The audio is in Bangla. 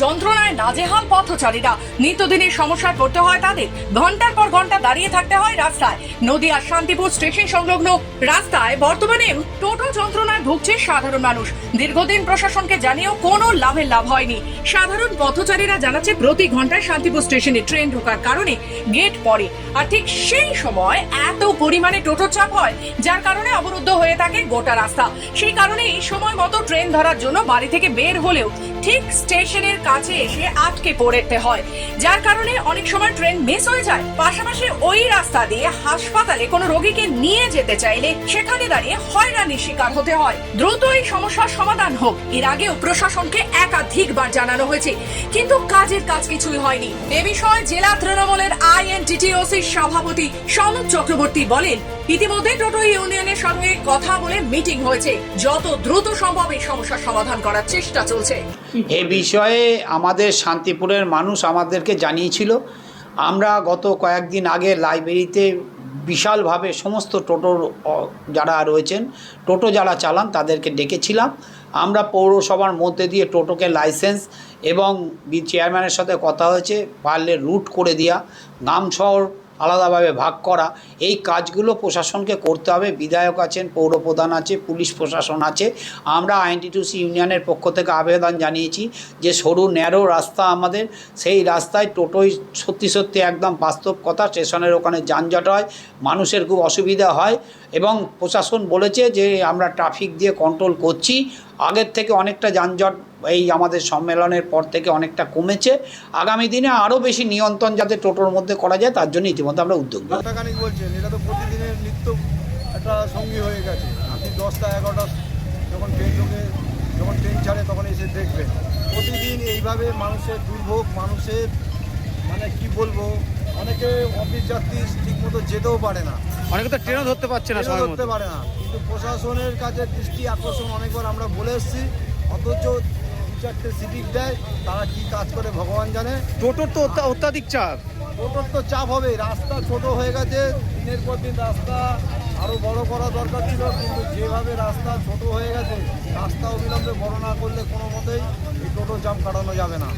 যন্ত্রণায় নাজেহাল পথচারীরা। নিত্যদিনের সমস্যায় পড়তে হয় তাদের। ঘণ্টার পর ঘণ্টা দাঁড়িয়ে থাকতে হয় রাস্তায়। নদিয়ার শান্তিপুর স্টেশন সংলগ্ন রাস্তায় বর্তমানে টোটো যন্ত্রণায় ভুগছে সাধারণ মানুষ। দীর্ঘদিন প্রশাসনকে জানিয়েও কোনো লাভের লাভ হয়নি। সাধারণ পথচারীরা জানাচ্ছে, প্রতি ঘন্টায় শান্তিপুর স্টেশনে ট্রেন ঢোকার কারণে গেট পড়ে। আর ঠিক সেই সময় এত পরিমাণে টোটো চাপ হয়, যার কারণে অবরুদ্ধ হয়ে থাকে গোটা রাস্তা। সেই কারণে এই সময় মতো ট্রেন ধরার জন্য বাড়ি থেকে বের হলেও ঠিক স্টেশনের কাছে এসে আটকে পড়তে হয়। যার কারণে অনেক সময় ট্রেন মিস হয়ে যায়। পাশাপাশি ওই রাস্তা দিয়ে হাসপাতালে কোনো রোগীকে নিয়ে যেতে চাইলে সেখানে দাঁড়িয়ে হয়রানির শিকার হতে হয়। দ্রুত এই সমস্যার সমাধান হোক। এর আগেও প্রশাসনকে একাধিকবার জানানো হয়েছে। কিন্তু কাজের কাজ কিছুই হয়নি। এ বিষয়ে জেলা তৃণমূলের আইএনটিটিওসির সভাপতি সনদ চক্রবর্তী বলেন ইতিমধ্যে টোটো ইউনিয়নের সঙ্গে কথা বলে মিটিং হয়েছে। যত দ্রুত সম্ভব এই সমস্যার সমাধান করার চেষ্টা চলছে। এ বিষয়ে আমাদের শান্তিপুরের মানুষ আমাদেরকে জানিয়েছিল। আমরা গত কয়েকদিন আগে লাইব্রেরিতে বিশালভাবে সমস্ত টোটোর যারা রয়েছেন, টোটো যারা চালান তাদেরকে ডেকেছিলাম। আমরা পৌরসভার মধ্যে দিয়ে টোটোকে লাইসেন্স এবং চেয়ারম্যানের সাথে কথা হয়েছে, পারলে রুট করে দেওয়া নাম শহর আলাদাভাবে ভাগ করা। এই কাজগুলো প্রশাসনকে করতে হবে। বিধায়ক আছেন, পৌরপ্রধান আছে, পুলিশ প্রশাসন আছে। আমরা আইনটিটিউসি ইউনিয়নের পক্ষ থেকে আবেদন জানিয়েছি যে সরু, ন্যারো রাস্তা আমাদের। সেই রাস্তায় টোটোই সত্যি সত্যি একদম বাস্তব কথা, স্টেশনের ওখানে যানজট হয়, মানুষের খুব অসুবিধা হয় এবং প্রশাসন বলেছে যে আমরা ট্রাফিক দিয়ে কন্ট্রোল করছি। আগের থেকে অনেকটা যানজট এই আমাদের সম্মেলনের পর থেকে অনেকটা কমেছে। আগামী দিনে আরও বেশি নিয়ন্ত্রণ যাতে টোটোর মধ্যে করা যায় তার জন্য ইতিমধ্যে আমরা উদ্যোগ নিই বলছেন? এটা তো প্রতিদিনের নিত্য একটা সঙ্গী হয়ে গেছে। আপনি দশটা এগারোটা যখন ট্রেন ঢোকে যখন ট্রেন ছাড়ে তখন এসে দেখবেন। প্রতিদিন এইভাবে মানুষের দুর্ভোগ মানুষের মানে কি বলব অনেকে অফিস যাত্রী ঠিকমতো যেতেও পারে না। অনেকে তো ট্রেনও ধরতে পারছে না ট্রেনও ধরতে পারে না। কিন্তু প্রশাসনের কাছে দৃষ্টি আকর্ষণ অনেকবার আমরা বলে এসেছি। অথচ চারটে সিভিক দেয় তারা কি কাজ করে ভগবান জানে? টোটোর তো অত্যাধিক চাপ। টোটোর তো চাপ হবে রাস্তা ছোট হয়ে গেছে দিনের পর দিন রাস্তা আরও বড় করা দরকার ছিল কিন্তু যেভাবে রাস্তা ছোট হয়ে গেছে রাস্তা অবিলম্বে বড় না করলে কোনো মতেই এই টোটো জাম কাটানো যাবে না।